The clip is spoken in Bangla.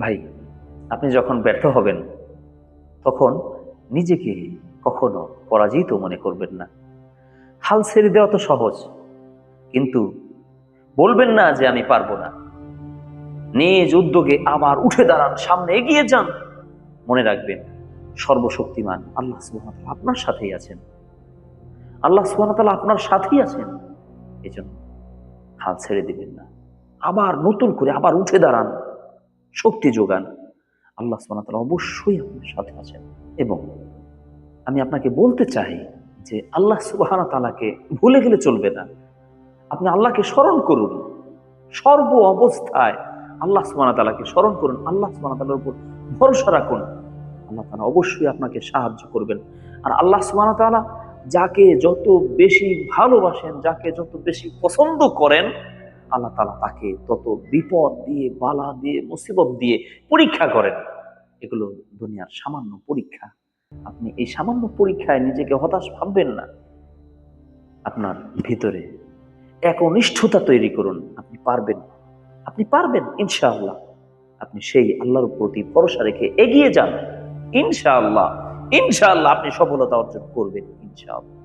ভাই, আপনি যখন ব্যর্থ হবেন, তখন নিজেকে কখনো পরাজিত মনে করবেন না। হাল ছেড়ে দেওয়া তো সহজ, কিন্তু বলবেন না যে আমি পারব না। নিজ উদ্যোগে আবার উঠে দাঁড়ান, সামনে এগিয়ে যান। মনে রাখবেন, সর্বশক্তিমান আল্লাহ তাআলা আপনার সাথেই আছেন। আল্লাহ ওয়া আপনার সাথেই আছেন। এজন্য হাল ছেড়ে দিবেন না। আবার নতুন করে আবার উঠে দাঁড়ান। শক্তি যোগান। আল্লাহ ওয়া অবশ্যই আপনার সাথে আছেন। এবং আমি আপনাকে বলতে চাই যে আল্লাহ সুবহানাহু তালাকে ভুলে গেলে চলবে না। আপনি আল্লাহকে স্মরণ করুন। সর্ব অবস্থায় আল্লাহ সুবহানাহু তালাকে স্মরণ করুন। আল্লাহ সুবহানাহু তালার উপর ভরসা রাখুন। আল্লাহ তাআলা অবশ্যই আপনাকে সাহায্য করবেন। আর আল্লাহ সুবহানাহু তালা যাকে যত বেশি ভালোবাসেন, যাকে যত বেশি পছন্দ করেন আল্লাহ তাআলা তাকে তত বিপদ দিয়ে, বালা দিয়ে, মুসিবত দিয়ে পরীক্ষা করেন। এগুলো দুনিয়ার সামান্য পরীক্ষা। আপনি এই সামান্য পরীক্ষায় নিজেকে হতাশ ভাববেন না। আপনার ভিতরে একনিষ্ঠতা তৈরি করুন। আপনি পারবেন। আপনি পারবেন, ইনশাআল্লাহ। আপনি সেই আল্লাহর প্রতি ভরসা রেখে এগিয়ে যান। ইনশাআল্লাহ। ইনশাআল্লাহ আপনি সফলতা অর্জন করবেন, ইনশাআল্লাহ।